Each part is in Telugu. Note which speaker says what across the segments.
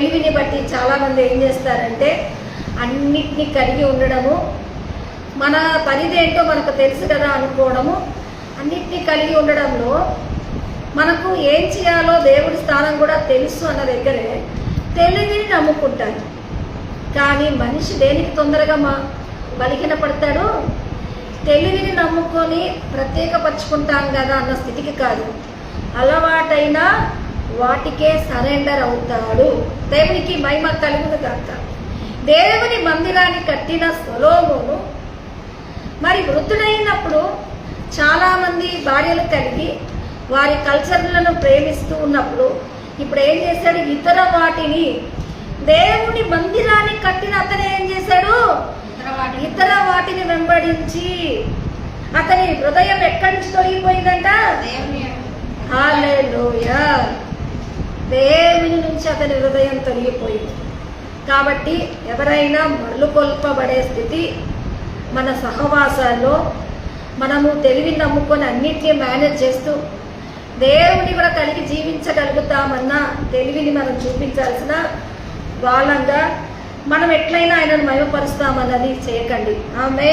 Speaker 1: తెలివిని బట్టి చాలామంది ఏం చేస్తారంటే అన్నిటినీ కలిగి ఉండడము మన పనిదేంటో మనకు తెలుసు కదా అనుకోవడము అన్నిటినీ కలిగి ఉండడంలో మనకు ఏం చేయాలో దేవుడి స్థానం కూడా తెలుసు అన్న దగ్గరే తెలివిని నమ్ముకుంటారు. కానీ మనిషి దేనికి తొందరగా మా బలికిన పడతాడు తెలివిని నమ్ముకొని ప్రత్యేకపరుచుకుంటాం కదా అన్న స్థితికి కాదు. అలవాటైన వాటికే సరెండర్ అవుతాడు. దేవునికి మహిమ కలుగును కాక దేవుని మందిరాన్ని కట్టిన సొలోమును మరి వృద్ధుడైనప్పుడు చాలామంది భార్యలు కలిగి వారి కల్చర్లను ప్రేమిస్తూ ఉన్నప్పుడు ఇప్పుడు ఏం చేశాడు? ఇతర వాటిని దేవుని మందిరాన్ని కట్టిన అతను ఏం చేశాడు? ఇతర వాటిని వెంబడించి అతని హృదయం ఎక్కడి నుంచి తొలగిపోయిందంట? హల్లెలూయా దేవుని నుంచి అతని హృదయం తొలగిపోయింది. కాబట్టి ఎవరైనా మరలుకొల్పబడే స్థితి మన సహవాసాల్లో మనము తెలివి నమ్ముకొని అన్నిటినీ మేనేజ్ చేస్తూ దేవుని కూడా కలిగి జీవించగలుగుతామన్న తెలివిని మనం చూపించాల్సిన బాలంగా మనం ఎట్లయినా ఆయనను మయమపరుస్తామన్నది చేయకండి. ఆమె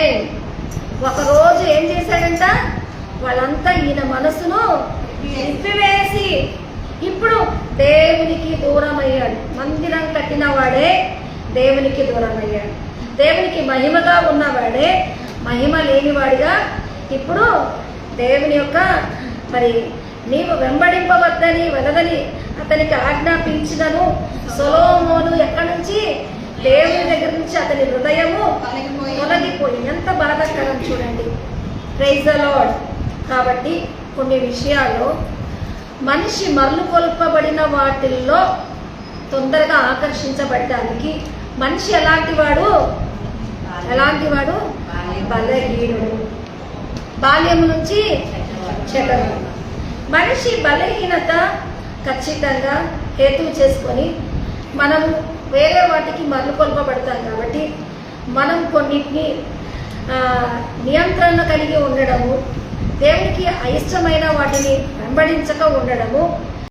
Speaker 1: ఒకరోజు ఏం చేశాడంట? వాళ్ళంతా ఈయన మనసును నిప్పివేసి ఇప్పుడు దూరం అయ్యాడు మందిరం కట్టిన వాడే దేవునికి దూరం అయ్యాడు దేవునికి మహిమగా ఉన్నవాడే మహిమ లేనివాడిగా ఇప్పుడు దేవుని యొక్క మరి నీవు వెంబడింపవద్దని వెదదని అతనికి ఆజ్ఞాపించినను సొలోమోను ఎక్కడి నుంచి? దేవుని దగ్గర నుంచి అతని హృదయము తొలగిపోయి. ఎంత బాధాకరం చూడండి. ప్రైజ్ ద లార్డ్ కాబట్టి కొన్ని విషయాల్లో మనిషి మరలు కొల్పబడిన వాటిల్లో తొందరగా ఆకర్షించబడటానికి మనిషి ఎలాంటి వాడు? ఎలాంటి వాడు? బలహీనుడు. బాల్యం నుంచి చెడ్డము మనిషి బలహీనత ఖచ్చితంగా హేతువు చేసుకొని మనం వేరే వాటికి మరలు కొల్పబడతాం కాబట్టి మనం కొన్నిటిని నియంత్రణ కలిగి ఉండడము దేవునికి అయిష్టమైన వాటిని వెంబడించక ఉండడము